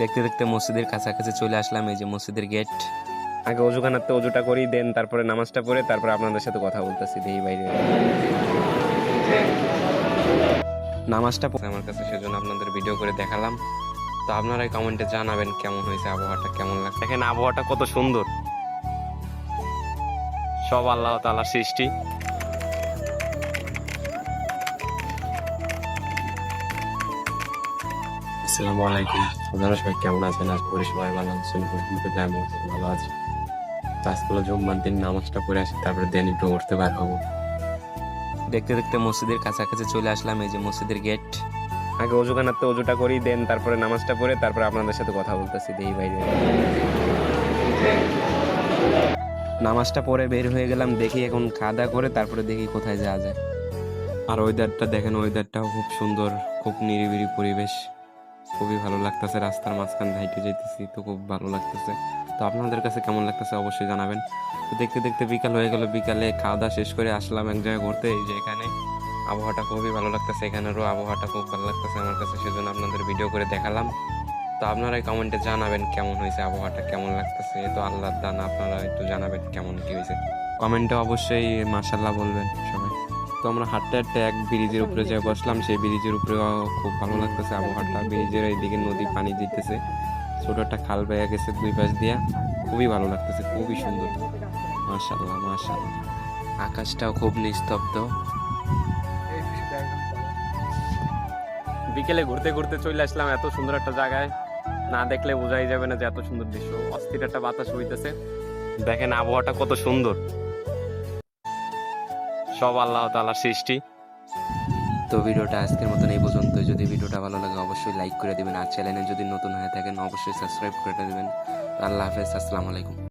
দেখতে দেখতে মসজিদের কাছাকাছি চলে আসলাম এই যে মসজিদের গেট আগে অজুখানাতে অজুটা করি দেন তারপরে নামাজটা পড়ে তারপরে আপনাদের সাথে কথা বলতেছি দেই বাইরে নামাজটা পড়ে আমার কাছে সেজন্য আপনাদের ভিডিও করে দেখালাম। তো আপনারা কমেন্টে জানাবেন কেমন হয়েছে আবহাওয়াটা কেমন লাগছে? দেখেন আবহাওয়াটা কত সুন্দর। সব আল্লাহ তাআলার সৃষ্টি। আসসালামু আলাইকুম। আপনারা সবাই কেমন আছেন? আজ করি সবাই ভালো আছেন। আলহামদুলিল্লাহ আমি ভালো আছি। তো আজকে জুম্মার দিন নামাজটা পড়ে আসি তারপরে দেন একটু উঠতে বার হব। দেখতে দেখতে মসজিদের কাছাকাছি চলে আসলাম এই যে মসজিদের গেট আগে অজুখানাতে অজুটা করি দেন তারপরে নামাজটা পড়ে তারপরে আপনাদের সাথে কথা বলতেছি দেই বাইরে নামাজটা পরে বের হয়ে গেলাম দেখি এখন খাওয়া দাওয়া করে তারপরে দেখি কোথায় যাওয়া যায়। আর ওয়েদারটা দেখেন ওয়েদারটাও খুব সুন্দর খুব নিরিবিলি পরিবেশ। খুবই ভালো লাগতেছে, রাস্তার মাঝখান হাইটে যেতেছি তো খুব ভালো লাগতেছে। তো আপনাদের কাছে কেমন লাগতেছে অবশ্যই জানাবেন। তো দেখতে দেখতে বিকাল হয়ে গেল, বিকালে খাওয়া দাওয়া শেষ করে আসলাম এক জায়গায় ঘুরতে, এই যে এখানে আবহাওয়াটা খুবই ভালো লাগতেছে, এখানেরও আবহাওয়াটা খুব ভালো লাগতেছে আমার কাছে, সেজন্য আপনাদের ভিডিও করে দেখালাম। তো আপনারাই কমেন্টে জানাবেন কেমন হয়েছে আবহাওয়াটা, কেমন লাগতেছে তো আল্লাহর দান, আপনারা একটু জানাবেন কেমন কি হয়েছে। কমেন্টে অবশ্যই মাশাল্লাহ বলবেন। তো আমরা হাঁটতে হাঁটতে এক ব্রিজের উপরে যে বসলাম, সেই ব্রিজের উপরেও খুব ভালো লাগতেছে আবহাওয়াটা। ব্রিজের এইদিকে নদী পানি দিতেছে। ছোট একটা খাল বেয়ে গেছে দুই পাশ দিয়া। খুবই ভালো লাগতেছে, খুবই সুন্দর। মাশাল্লাহ মাশাল্লাহ আকাশটাও খুব নিস্তব্ধ। বিকেলে ঘুরতে ঘুরতে চলে আসলাম এত সুন্দর একটা জায়গায়। না দেখলে বোঝাই যাবে না যে এত সুন্দর দৃশ্য। অস্থির একটা বাতাস হইতেছে দেখেন আবহাওয়াটা কত সুন্দর। সব আল্লাহ তালার সৃষ্টি। তো ভিডিওটা আজকের মতন এই পর্যন্ত যদি ভিডিওটা ভালো লাগে, অবশ্যই লাইক করে দেবেন। আর চ্যানেলে যদি নতুন হয়ে থাকেন, অবশ্যই সাবস্ক্রাইব করে দেবেন। আল্লাহ হাফেজ, আসসালামু আলাইকুম।